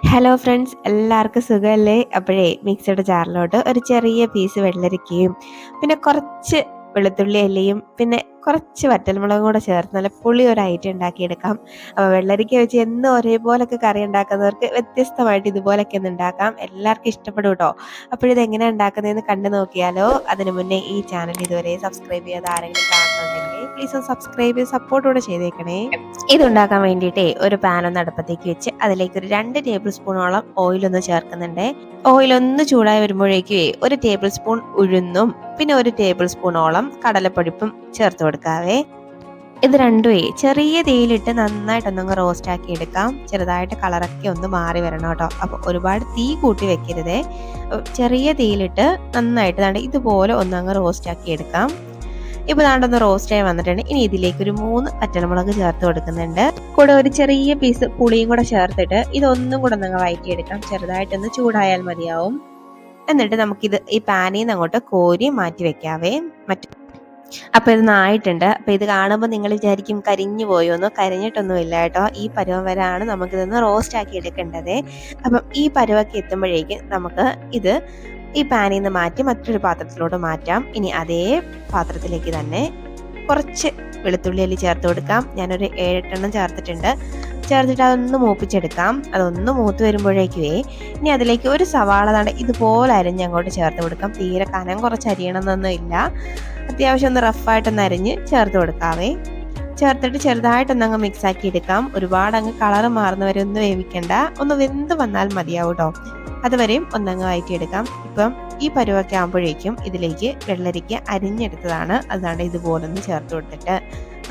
Hello friends എല്ലാവർക്കും സുഖമല്ലേ? അപ്പോഴേ മിക്സഡ് ജാറിലോട്ട് ഒരു ചെറിയ പീസ് വെള്ളരിക്കയും പിന്നെ കുറച്ച് വെളുത്തുള്ളി അല്ലയും പിന്നെ കുറച്ച് വറ്റൽമുളകും കൂടെ ചേർത്ത് നല്ല പുളി ഒരു ഐറ്റം ഉണ്ടാക്കിയെടുക്കാം. അപ്പോൾ വെള്ളരിക്ക വെച്ച് എന്നും ഒരേപോലൊക്കെ കറി ഉണ്ടാക്കുന്നവർക്ക് വ്യത്യസ്തമായിട്ട് ഇതുപോലൊക്കെ ഒന്ന് ഉണ്ടാക്കാം. എല്ലാവർക്കും ഇഷ്ടപ്പെടും കേട്ടോ. അപ്പോഴിത് എങ്ങനെയാണ് ഉണ്ടാക്കുന്നതെന്ന് കണ്ടു നോക്കിയാലോ. അതിനു മുന്നേ ഈ ചാനൽ ഇതുവരെ സബ്സ്ക്രൈബ് ചെയ്യാതെ ആരെങ്കിലും കാണുന്നുണ്ടെങ്കിൽ പ്ലീസ് ഒന്ന് സബ്സ്ക്രൈബ് സപ്പോർട്ട് കൂടെ ചെയ്തേക്കണേ. ഇതുണ്ടാക്കാൻ വേണ്ടിയിട്ടേ ഒരു പാൻ ഒന്ന് അടുപ്പത്തേക്ക് വെച്ച് അതിലേക്ക് ഒരു രണ്ട് ടേബിൾ സ്പൂണോളം ഓയിൽ ഒന്ന് ചേർക്കുന്നുണ്ട്. ഒന്ന് ചൂടായി വരുമ്പോഴേക്കേ ഒരു ടേബിൾ സ്പൂൺ ഉഴുന്നും പിന്നെ ഒരു ടേബിൾ സ്പൂണോളം കടലപ്പൊടിപ്പും ചേർത്ത് കൊടുക്കാവേ. ഇത് രണ്ടുമേ ചെറിയ തീയിലിട്ട് നന്നായിട്ടൊന്നങ്ങ് റോസ്റ്റ് ആക്കി എടുക്കാം. ചെറുതായിട്ട് കളറൊക്കെ ഒന്ന് മാറി വരണം കേട്ടോ. അപ്പോൾ ഒരുപാട് തീ കൂട്ടി വെക്കരുതേ. ചെറിയ തീയിലിട്ട് നന്നായിട്ട് ഇതുപോലെ ഒന്നങ്ങ് റോസ്റ്റ് ആക്കി എടുക്കാം. ഇപ്പൊ ദാണ്ടൊന്ന് റോസ്റ്റ് ആയി വന്നിട്ടുണ്ട്. ഇനി ഇതിലേക്ക് ഒരു മൂന്ന് പച്ചമുളക് ചേർത്ത് കൊടുക്കുന്നുണ്ട്. കൂടെ ഒരു ചെറിയ പീസ് പുളിയും കൂടെ ചേർത്തിട്ട് ഇതൊന്നും കൂടെ നിങ്ങൾ വഴറ്റിയെടുക്കാം ചെറുതായിട്ടൊന്ന് ചൂടായാൽ മതിയാവും. എന്നിട്ട് നമുക്കിത് ഈ പാനിൽ നിന്ന് അങ്ങോട്ട് കോരി മാറ്റി വെക്കാവേ. മറ്റു അപ്പൊ ഇത് നായിട്ടുണ്ട്. അപ്പൊ ഇത് കാണുമ്പോൾ നിങ്ങൾ വിചാരിക്കും കരിഞ്ഞു പോയോന്നോ? കരിഞ്ഞിട്ടൊന്നുമില്ല കേട്ടോ. ഈ പരുവം വരാണ് നമുക്കിതൊന്ന് റോസ്റ്റ് ആക്കി എടുക്കേണ്ടത്. അപ്പം ഈ പരുവൊക്കെ എത്തുമ്പോഴേക്കും നമുക്ക് ഇത് ഈ പാനിൽ നിന്ന് മാറ്റി മറ്റൊരു പാത്രത്തിലോട്ട് മാറ്റാം. ഇനി അതേ പാത്രത്തിലേക്ക് തന്നെ കുറച്ച് വെളുത്തുള്ളി അല്ലി ചേർത്ത് കൊടുക്കാം. ഞാനൊരു ഏഴെട്ടെണ്ണം ചേർത്തിട്ടുണ്ട്. ചേർത്തിട്ട് അതൊന്ന് മൂപ്പിച്ചെടുക്കാം. അതൊന്ന് മൂത്ത് വരുമ്പോഴേക്കുവേ ഇനി അതിലേക്ക് ഒരു സവാള തണ്ട ഇതുപോലെ അരിഞ്ഞ് അങ്ങോട്ട് ചേർത്ത് കൊടുക്കാം. തീരെ കനം കുറച്ച് അരിയണമെന്നൊന്നും ഇല്ല. അത്യാവശ്യം ഒന്ന് റഫായിട്ടൊന്ന് അരിഞ്ഞ് ചേർത്ത് കൊടുക്കാവേ. ചേർത്തിട്ട് ചെറുതായിട്ടൊന്ന് അങ്ങ് മിക്സ് ആക്കി എടുക്കാം. ഒരുപാട് അങ്ങ് കളർ മാറുന്നവരെ ഒന്ന് വേവിക്കണ്ട. ഒന്ന് വെന്ത് വന്നാൽ മതിയാവും കേട്ടോ അതുവരെയും ഒന്നങ്ങ് വഴറ്റിയെടുക്കാം ഇപ്പം ഈ പരുവൊക്കെ ആകുമ്പോഴേക്കും ഇതിലേക്ക് വെള്ളരിക്ക അരിഞ്ഞെടുത്തതാണ്. അതാണ് ഇതുപോലൊന്ന് ചേർത്ത് കൊടുത്തിട്ട്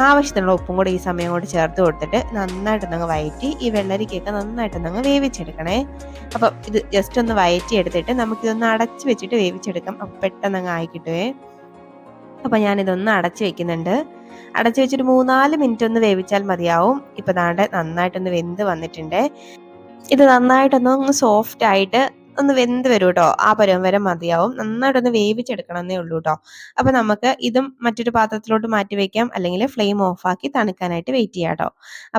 ആവശ്യത്തിനുള്ള ഉപ്പും കൂടി ഈ സമയം കൂടെ ചേർത്ത് കൊടുത്തിട്ട് നന്നായിട്ടൊന്നങ്ങ് വയറ്റി ഈ വെള്ളരിക്കൊക്കെ നന്നായിട്ടൊന്നങ്ങ് വേവിച്ചെടുക്കണേ. അപ്പം ഇത് ജസ്റ്റ് ഒന്ന് വയറ്റി എടുത്തിട്ട് നമുക്കിതൊന്ന് അടച്ചു വെച്ചിട്ട് വേവിച്ചെടുക്കാം. അപ്പം പെട്ടെന്ന് ആയി കിട്ടുവേ. അപ്പം ഞാനിതൊന്ന് അടച്ചു വെക്കുന്നുണ്ട്. അടച്ചു വെച്ചിട്ട് മൂന്നാൽ മിനിറ്റ് ഒന്ന് വേവിച്ചാൽ മതിയാവും. ഇപ്പം ദാണ്ട് നന്നായിട്ടൊന്ന് വെന്ത് വന്നിട്ടുണ്ട്. ഇത് നന്നായിട്ടൊന്ന് സോഫ്റ്റ് ആയിട്ട് ഒന്ന് വെന്ത് വരും കേട്ടോ ആ പരുവം വരെ മതിയാവും. നന്നായിട്ടൊന്ന് വേവിച്ചെടുക്കണമെന്നേ ഉള്ളൂ കേട്ടോ അപ്പൊ നമുക്ക് ഇതും മറ്റൊരു പാത്രത്തിലോട്ട് മാറ്റി വെക്കാം. അല്ലെങ്കിൽ ഫ്ലെയിം ഓഫാക്കി തണുക്കാനായിട്ട് വെയിറ്റ് ചെയ്യാം കേട്ടോ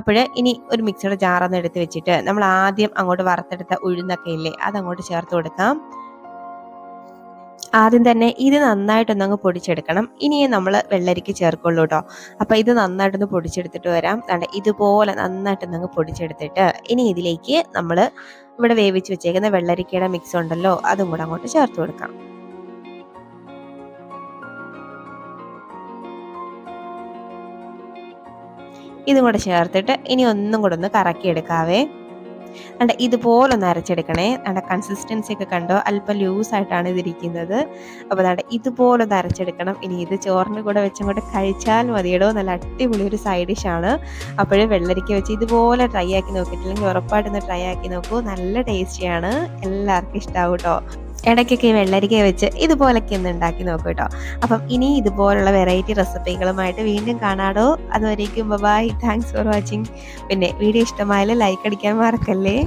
അപ്പോഴ് ഇനി ഒരു മിക്സിയുടെ ജാറൊന്ന് എടുത്ത് വെച്ചിട്ട് നമ്മൾ ആദ്യം അങ്ങോട്ട് വറുത്തെടുത്ത ഉഴുന്നൊക്കെ ഇല്ലേ അതങ്ങോട്ട് ചേർത്ത് കൊടുക്കാം. ആദ്യം തന്നെ ഇത് നന്നായിട്ടൊന്നങ്ങ് പൊടിച്ചെടുക്കണം. ഇനിയേ നമ്മൾ വെള്ളരിക്ക് ചേർക്കുള്ളൂ കേട്ടോ അപ്പോൾ ഇത് നന്നായിട്ടൊന്ന് പൊടിച്ചെടുത്തിട്ട് വരാം. കണ്ട? ഇതുപോലെ നന്നായിട്ടൊന്നങ്ങ് പൊടിച്ചെടുത്തിട്ട് ഇനി ഇതിലേക്ക് നമ്മൾ ഇവിടെ വേവിച്ച് വെച്ചേക്കുന്ന വെള്ളരിക്കയുടെ മിക്സ് ഉണ്ടല്ലോ അതും കൂടെ അങ്ങോട്ട് ചേർത്ത് കൊടുക്കാം. ഇതും കൂടെ ചേർത്തിട്ട് ഇനി ഒന്നും കൂടെ ഒന്ന് കറക്കി എടുക്കാവേ അണ്ട ഇതുപോലെ ഒന്ന് അരച്ചെടുക്കണേ. അണ്ട കൺസിസ്റ്റൻസി ഒക്കെ കണ്ടോ? അല്പം ലൂസ് ആയിട്ടാണ് ഇതിരിക്കുന്നത് അപ്പോൾ അണ്ട ഇതുപോലെ ഒന്ന് അരച്ചെടുക്കണം. ഇനി ഇത് ചോറിന് കൂടെ വെച്ചങ്ങോട്ട് കഴിച്ചാൽ മതിയടോ. നല്ല അടിപൊളി ഒരു സൈഡ് ഡിഷാണ് അപ്പോഴും വെള്ളരിക്ക വെച്ച് ഇതുപോലെ ട്രൈ ആക്കി നോക്കിയിട്ടില്ലെങ്കിൽ ഉറപ്പായിട്ടൊന്ന് ട്രൈ ആക്കി നോക്കൂ. നല്ല ടേസ്റ്റിയാണ് എല്ലാവർക്കും ഇഷ്ടാവും കേട്ടോ ഇടയ്ക്കൊക്കെ വെള്ളരിക്ക വെച്ച് ഇതുപോലൊക്കെ ഒന്ന് ഉണ്ടാക്കി നോക്കൂ കേട്ടോ. അപ്പം ഇനി ഇതുപോലുള്ള വെറൈറ്റി റെസിപ്പികളുമായിട്ട് വീണ്ടും കാണാടോ. അതുവരേക്കും bye bye thanks for watching പിന്നെ വീഡിയോ ഇഷ്ടമായാലും ലൈക്ക് അടിക്കാൻ മറക്കല്ലേ.